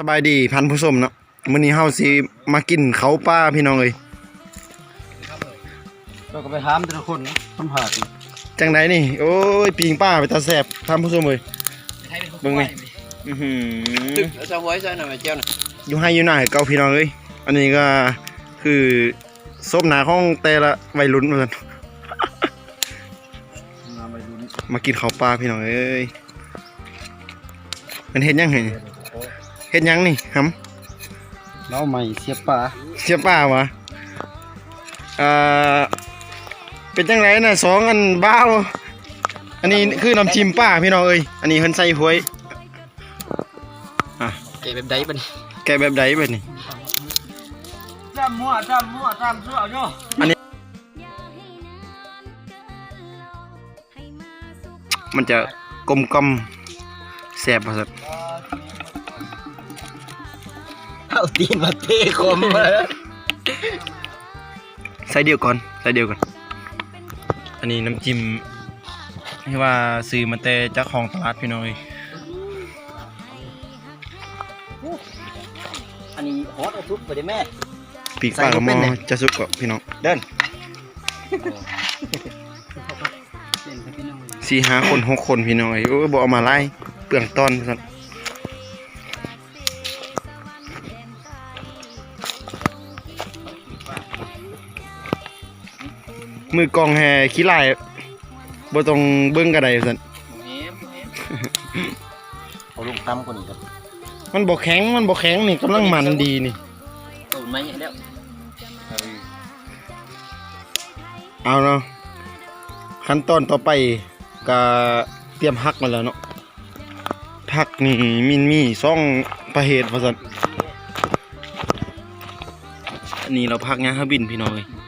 สบายดีพันผู้ชมเนาะมื้อนี้เฮาสิมากินเขาวป้าพี่น้องเอ้ยเราก็ไปถามแต่ละคนสัมผัสจังไดนี่ โอ้ยปิงป้าไปตาแซ่บพันผู้ชมเอ้ยเบิ่งนี่อื้อหือแล้วจะไว้ใส่หน่อยเจ้าหน่อยอยู่ให้อยู่หน้าให้เก่าพี่น้องเอ้ยอันนี้ก็คือซบหน้าของแต่ละวัยรุ่นเหมือนกันมาไปดูนี่มากินข้าวปลาพี่น้องเอ้ยมันเฮ็ดหยังไง เฮ็ดหยังนี่หำเราใหม่เสียบปลาเสียป้าวะเอ่อเป็นจังไรน่ะสองอันบ้าวอันนี้คือน้ำจิ้มป้าพี่น้องเอ้ยอันนี้เพิ่นใส่หวยเก็บแบบใดปะนี่แกะแบบใดแบบนี้จ้ำมั่วจ้ำมั่วจ้ำซั่วเนาะมันจะกลมกล่อมแซ่บว่าซั่น เอาตีนมาเทคมมาใส่เดียวก่อนใส่เดียวก่อน อันนี้น้ำจิ้มที่ว่าซื้อมาแต่เจากของตลาดพี่น้องเอ้ยอันนี้ฮอตเอาทุบไปได้แม่ปีกปลากระหมอจะสุกกับพี่น้องเดินสี่ห้าคนหกคนพี่น้องเอ้ยโอ้ยบ่เอามาไล่เปลืองตอนซั่น มือกองแฮขี้ลายบ่ต้องเบิ่งกระไดซั่นเอาลงตั้มกว่านี้ครับมันบ่แข็งมันบ่แข็งนี่กำลังมันดีนี่เอาไม้แล้วเอาเนาะขั้นตอนต่อไปก็เตรียมพักมาแล้วเนาะพักนี่มินมีซ่องประเหตุว่าซั่นอันนี้เราพักงานฮาบินพี่น้องเอ้ยอ